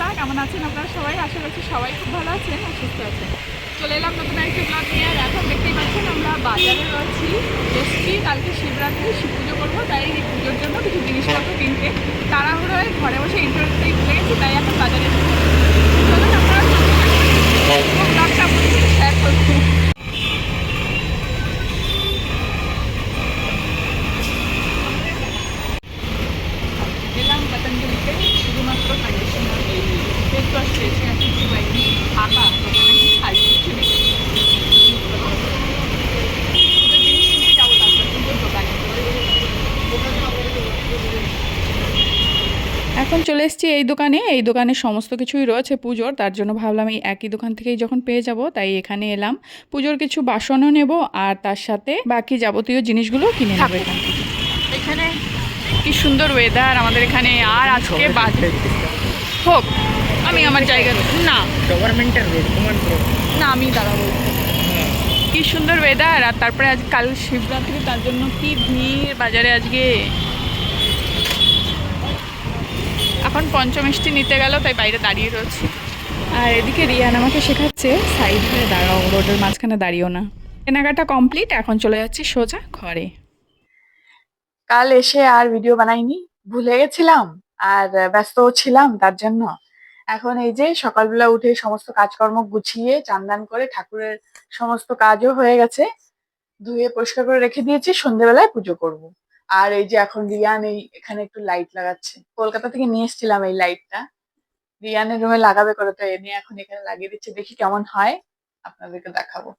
বন্ধুরা কেমন আছেন আপনারা সবাই? আশা করছি সবাই খুব ভালো আছেন আর সুস্থ আছেন। চলে এলাম নতুন একটি ব্লগ নিয়ে আর এখন দেখতেই পাচ্ছেন আমরা বাজারে রয়েছি। এসছি কালকে শিবরাত্রি, শিব পুজো করব, তাই পুজোর জন্য কিছু জিনিসপত্র কিনতে। তাড়াহুড়ো হয়ে ঘরে বসে ইন্টারনেটটাই ভুলে গেছি তাই এখন বাজারে এসেছি চলুন আপনারা ব্লগটা আপনাদের শেয়ার করছি এলাম পতঞ্জলিতে শুধুমাত্র কন্ডিশনার এই ফেস ওয়াশ পেয়েছি আর কিছু পাইনি ফাঁকা দোকানে কি খালি কিছু নেই পুজোর জিনিস কিনতে যাব তারপর পুজোর দোকানে এখন চলে এসেছি এই দোকানে। এই দোকানে সমস্ত কিছুই রয়েছে পুজোর। তার জন্য ভাবলাম এই একই দোকান থেকেই যখন পেয়ে যাব তাই এখানে এলাম। পুজোর কিছু বাসনও নেব আর তার সাথে বাকি যাবতীয় জিনিসগুলো কিনে নেব এখান থেকে। এখানে কি সুন্দর ওয়েদার আমাদের এখানে। আর আজকে বাজে হোক আমি আমার জায়গা না। গভর্নমেন্টের রোড না আমি দাঁড়াবো। কি সুন্দর ওয়েদার আর তারপরে আজ কাল শিবরাত্রি তার জন্য কি ভিড় বাজারে আজকে? এখন পঞ্চমিষ্টি নিতে গেল, তাই বাইরে দাঁড়িয়ে রয়েছে। আর এদিকে রিয়ান আমাকে শেখাচ্ছে, সাইড হয়ে দাঁড়াও, রোডের মাঝখানে দাঁড়িয়েও না। কেনাকাটা কমপ্লিট, এখন চলে যাচ্ছি সোজা ঘরে। কাল এসে আর ভিডিও বানাইনি, ভুলে গেছিলাম আর ব্যস্ত ছিলাম তার জন্য। এখন এই যে সকালবেলা উঠে সমস্ত কাজকর্ম গুছিয়ে, চান্দান করে ঠাকুরের সমস্ত কাজও হয়ে গেছে, ধুয়ে পরিষ্কার করে রেখে দিয়েছি, সন্ধেবেলায় পুজো করব। আর এই যে এখন রিয়ান এই এখানে একটু লাইট লাগাচ্ছে। কলকাতা থেকে নিয়ে এসেছিলাম এই লাইটটা রিয়ানের রুমে লাগাবে করে, তো এনে এখন এখানে লাগিয়ে দিচ্ছে। দেখি কেমন হয়। আপনাদেরকে দেখাবো।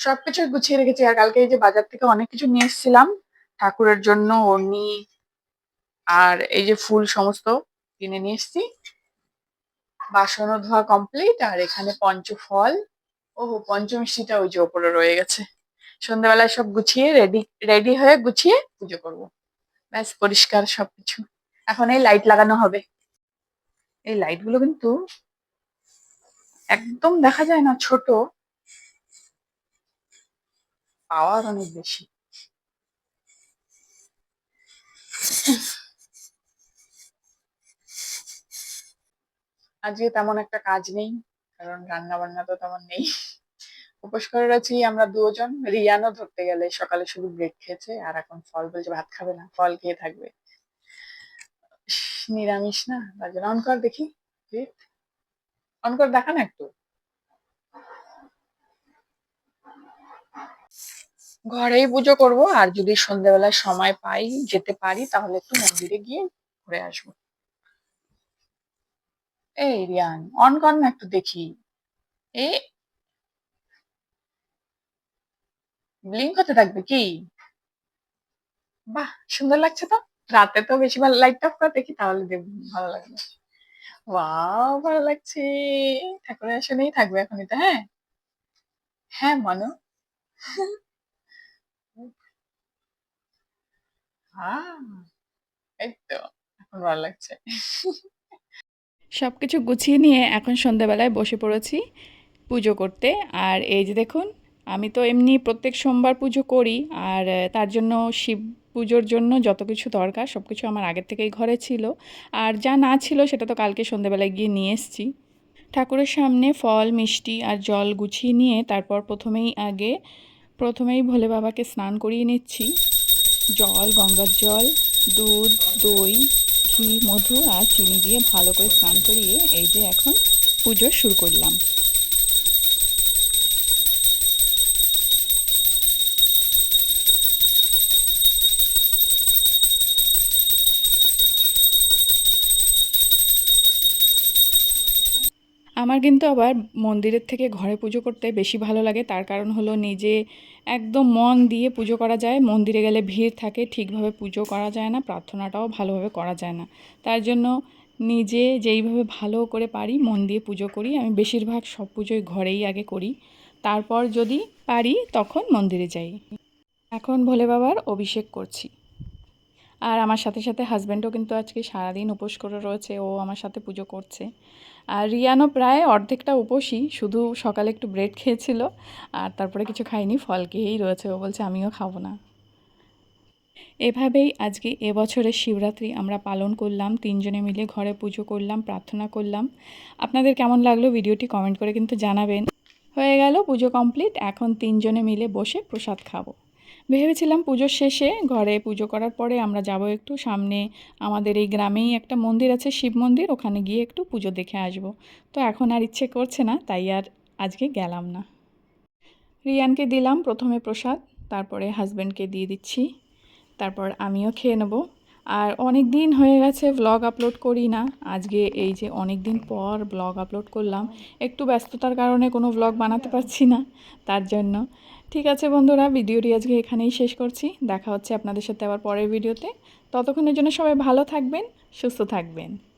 সবকিছু গুছিয়ে রেখেছি। আর কালকে এই যে বাজার থেকে অনেক কিছু নিয়ে এসেছিলাম। ঠাকুরের জন্য ওড়নি আর এই যে ফুল সমস্ত কিনে নিয়ে এসেছি। বাসনও ধোয়া কমপ্লিট আর এখানে পঞ্চফল। ও পঞ্চমিষ্টিটা ওই যে ওপরে রয়ে গেছে। সন্ধ্যাবেলায় সব গুছিয়ে রেডি রেডি হয়ে গুছিয়ে পুজো করব। ব্যাস, পরিষ্কার সবকিছু। এখন এই লাইট লাগানো হবে। এই লাইটগুলো কিন্তু একদম দেখা যায় না, ছোট। পাওয়ার অনেক বেশি। আজকে তেমন একটা কাজ নেই, কারণ রান্না বান্না তো তেমন নেই। উপোস করে রয়েছি আমরা দুজন। রিয়ানও ধরতে গেলে সকালে শুধু ব্রেড খেয়েছে আর এখন ফল বলছে ভাত খাবে না, ফল খেয়ে থাকবে। নিরামিষ না? তার জন্য অন কর দেখি। অন কর দেখা না একটু। ঘরেই পুজো করব আর যদি সন্ধ্যেবেলায় সময় পাই যেতে পারি তাহলে একটু মন্দিরে গিয়ে ঘুরে আসব। এই রিয়ান অন কর না একটু দেখি। এ ব্লিঙ্ক হতে থাকবে কি? বাহ, সুন্দর লাগছে তো? রাতে তো বেশি ভালো লাইট অফ করে দেখি, তাহলে ভালো লাগবে। ওয়াও ভালো লাগছে। ঠাকুরের আসনেই থাকবে এখন এটা হ্যাঁ? হ্যাঁ মানো? এই তো, এখন ভালো লাগছে। সব কিছু গুছিয়ে নিয়ে এখন সন্ধ্যাবেলায় বসে পড়েছি পুজো করতে। আর এই যে দেখুন আমি তো এমনি প্রত্যেক সোমবার পুজো করি, আর তার জন্য শিব পুজোর জন্য যত কিছু দরকার, সব কিছু আমার আগের থেকেই ঘরে ছিল। আর যা না ছিল সেটা তো কালকে সন্ধ্যাবেলায় গিয়ে নিয়ে এসেছি। ঠাকুরের সামনে ফল, মিষ্টি আর জল গুছিয়ে নিয়ে তারপর প্রথমেই আগে, প্রথমেই ভোলে বাবাকে স্নান করিয়ে নিচ্ছি। জল, গঙ্গার জল, দুধ, দই, ঘি, মধু আর চিনি দিয়ে ভালো করে স্নান করিয়ে এই যে এখন পুজো শুরু করলাম। আমার কিন্তু আবার মন্দিরের থেকে ঘরে পুজো করতে বেশি ভালো লাগে। তার কারণ হলো নিজে একদম মন দিয়ে পুজো করা যায়। মন্দিরে গেলে ভিড় থাকে, ঠিকভাবে পুজো করা যায় না, প্রার্থনাটাও ভালোভাবে করা যায় না। তার জন্য নিজে যেইভাবে ভালো করে পারি, মন দিয়ে পুজো করি। আমি বেশিরভাগ সব পুজোই ঘরেই আগে করি। তারপর যদি পারি, তখন মন্দিরে যাই। এখন ভোলে বাবার অভিষেক করছি। আর আমার সাথে সাথে হাজব্যান্ডও কিন্তু আজকে সারাদিন উপোস করে রয়েছে, ও আমার সাথে পুজো করছে। আর রিয়ানও প্রায় অর্ধেকটা উপোসই, শুধু সকালে একটু ব্রেড খেয়েছিল, আর তারপরে কিছু খাইনি ফল খেয়েই রয়েছে, ও বলছে আমিও খাব না। এভাবেই আজকে এবছরের শিবরাত্রি আমরা পালন করলাম, তিনজনে মিলে ঘরে পুজো করলাম, প্রার্থনা করলাম। আপনাদের কেমন লাগল ভিডিওটি কমেন্ট করে কিন্তু জানাবেন। হয়ে গেল পুজো কমপ্লিট, এখন তিনজনে মিলে বসে প্রসাদ খাব। ভেবেছিলাম পুজোর শেষে ঘরে পুজো করার পরে আমরা যাব একটু সামনে আমাদের এই গ্রামেই একটা মন্দির আছে, শিব মন্দির। ওখানে গিয়ে একটু পুজো দেখে আসব। তো এখন আর ইচ্ছে করছে না, তাই আর আজকে গেলাম না। রিয়ানকে দিলাম প্রথমে প্রসাদ, তারপরে হাজব্যান্ডকে দিয়ে দিচ্ছি। তারপর আমিও খেয়ে নেব। আর অনেক দিন হয়ে গেছে ব্লগ আপলোড করি না। আজকে এই যে অনেক দিন পর ব্লগ আপলোড করলাম। একটু ব্যস্ততার কারণে কোনো ব্লগ বানাতে পারছি না, তার জন্য। ঠিক আছে বন্ধুরা, ভিডিওটি আজকে এখানেই শেষ করছি। দেখা হচ্ছে আপনাদের সাথে আবার পরের ভিডিওতে। ততক্ষণের জন্য সবাই ভালো থাকবেন, সুস্থ থাকবেন।